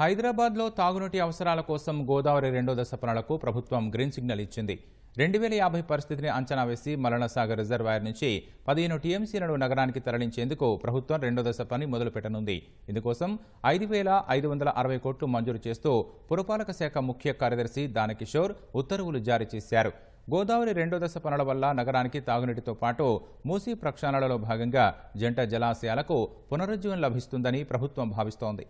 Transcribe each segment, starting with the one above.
హైదరాబాద్లో తాగునీటి అవసరాల కోసం గోదావరి రెండో దశ పనులకు ప్రభుత్వం గ్రీన్ సిగ్నల్ ఇచ్చింది. రెండు వేల యాభై పరిస్థితిని అంచనా వేసి మలనసాగర్ రిజర్వాయర్ నుంచి పదిహేను టీఎంసీలను నగరానికి తరలించేందుకు ప్రభుత్వం రెండో దశ పని మొదలుపెట్టనుంది. ఇందుకోసం ఐదు వేల ఐదు వందల అరవై కోట్లు మంజూరు చేస్తూ పురపాలక శాఖ ముఖ్య కార్యదర్శి దానకిషోర్ ఉత్తర్వులు జారీ చేశారు. గోదావరి రెండో దశ పనుల వల్ల నగరానికి తాగునీటితో పాటు మూసీ ప్రక్షాళనలో భాగంగా జంట జలాశయాలకు పునరుజ్జీవం లభిస్తుందని ప్రభుత్వం భావిస్తోంది.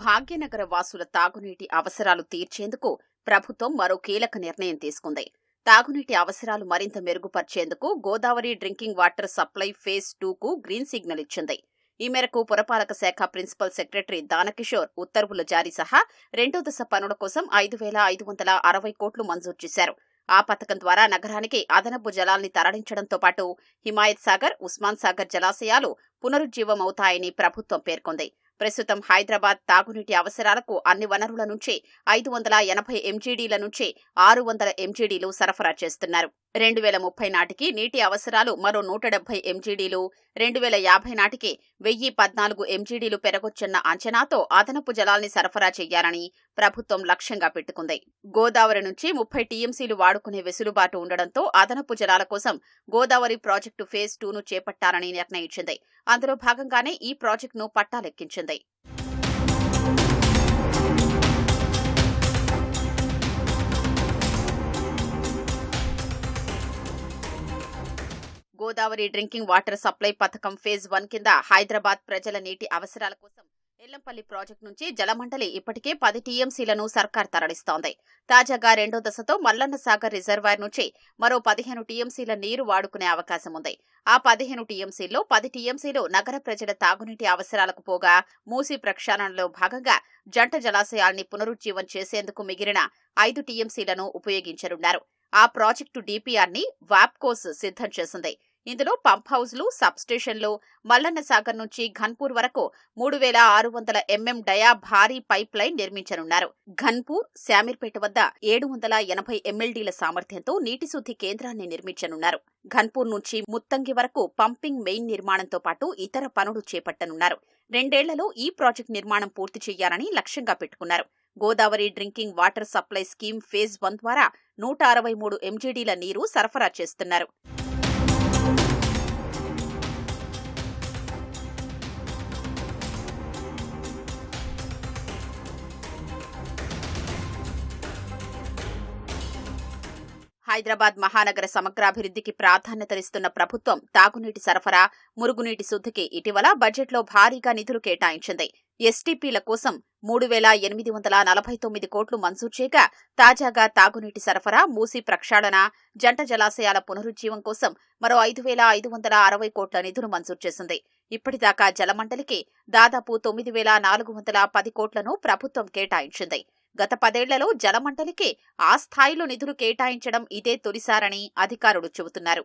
భాగ్యనగర వాసుల తాగునీటి అవసరాలు తీర్చేందుకు ప్రభుత్వం మరో కీలక నిర్ణయం తీసుకుంది. తాగునీటి అవసరాలు మరింత మెరుగుపర్చేందుకు Godavari drinking water supply phase టూకు green signal ఇచ్చింది. ఈ మేరకు పురపాలక శాఖ ప్రిన్సిపల్ సెక్రటరీ దానకిషోర్ ఉత్తర్వులు జారీ సహా రెండో దశ పనుల కోసం ఐదు వేల ఐదు వందల అరవై కోట్లు మంజూరు చేశారు. ఆ పథకం ద్వారా నగరానికి అదనపు జలాల్ని తరలించడంతో పాటు హిమాయత్ సాగర్ ఉస్మాన్ సాగర్ జలాశయాలు పునరుజ్జీవమవుతాయని ప్రభుత్వం పేర్కొంది. ప్రస్తుతం హైదరాబాద్ తాగునీటి అవసరాలకు అన్ని వనరుల నుంచే ఐదు వందల ఎనభై ఎంజీడీల నుంచే ఆరు వందల ఎంజీడీలు సరఫరా చేస్తున్నారు. రెండు వేల ముప్పై నాటికి నీటి అవసరాలు మరో నూట డెబ్బై ఎంజీడీలు రెండు వేల యాభై నాటికి వెయ్యి పద్నాలుగు ఎంజీడీలు పెరగొచ్చన్న అంచనాతో అదనపు జలాల్ని సరఫరా చేయాలని ప్రభుత్వం లక్ష్యంగా పెట్టుకుంది. గోదావరి నుంచి ముప్పై టీఎంసీలు వాడుకునే వెసులుబాటు ఉండడంతో అదనపు జలాల కోసం గోదావరి ప్రాజెక్టు ఫేజ్ టూను చేపట్టాలని నిర్ణయించింది. అందులో భాగంగానే ఈ ప్రాజెక్టును పట్టాలెక్కించింది. గోదావరి డ్రింకింగ్ వాటర్ సప్లై పథకం ఫేజ్ వన్ కింద హైదరాబాద్ ప్రజల నీటి అవసరాల కోసం ఎల్లంపల్లి ప్రాజెక్టు నుంచి జలమండలి ఇప్పటికే పది టీఎంసీలను సర్కార్ తరలిస్తోంది. తాజాగా రెండో దశతో మల్లన్న సాగర్ రిజర్వాయర్ నుంచి మరో పదిహేను టీఎంసీల నీరు వాడుకునే అవకాశం ఉంది. ఆ పదిహేను టీఎంసీల్లో పది టీఎంసీలు నగర ప్రజల తాగునీటి అవసరాలకు పోగా మూసీ ప్రక్షాళనలో భాగంగా జంట జలాశయాల్ని పునరుజ్జీవం చేసేందుకు మిగిలిన ఐదు టీఎంసీలను ఉపయోగించనున్నారు. ఆ ప్రాజెక్టు డీపీఆర్ని వాప్కోస్ సిద్ధం చేసింది. ఇందులో పంప్ హౌజ్లు సబ్స్టేషన్లు మల్లన్న సాగర్ నుంచి ఘన్పూర్ వరకు మూడు వేల ఆరు వందల ఎంఎం డయా భారీ పైప్ లైన్ నిర్మించనున్నారు. ఘన్పూర్ శామీర్పేట వద్ద ఏడు వందల ఎనభై ఎంఎల్డీల సామర్థ్యంతో నీటి శుద్ధి కేంద్రాన్ని నిర్మించనున్నారు. ఘన్పూర్ నుంచి ముత్తంగి వరకు పంపింగ్ మెయిన్ నిర్మాణంతో పాటు ఇతర పనులు చేపట్టనున్నారు. రెండేళ్ళలో ఈ ప్రాజెక్టు నిర్మాణం పూర్తి చేయాలని లక్ష్యంగా పెట్టుకున్నారు. Godavari drinking water supply scheme phase one ద్వారా నూట అరవై మూడు ఎంజీడీల నీరు సరఫరా చేస్తున్నారు. హైదరాబాద్ మహానగర సమగ్రాభివృద్ధికి ప్రాధాన్యతనిస్తున్న ప్రభుత్వం తాగునీటి సరఫరా మురుగునీటి శుద్ధికి ఇటీవల బడ్జెట్లో భారీగా నిధులు కేటాయించింది. ఎస్టీపీల కోసం మూడు వేల ఎనిమిది వందల నలభై తొమ్మిది కోట్లు మంజూరు చేయగా తాజాగా తాగునీటి సరఫరా మూసి ప్రక్షాళన జంట జలాశయాల పునరుజ్జీవం కోసం మరో ఐదు వేల ఐదు వందల అరవై కోట్ల నిధులు మంజూరు చేసింది. ఇప్పటిదాకా జలమండలికి దాదాపు తొమ్మిది వేల నాలుగు వందల పది కోట్లను ప్రభుత్వం కేటాయించింది. గత పదేళ్ళలో జలమండలికే ఆ స్థాయిలో నిధులు కేటాయించడం ఇదే తొలిసారని అధికారులు చెబుతున్నారు.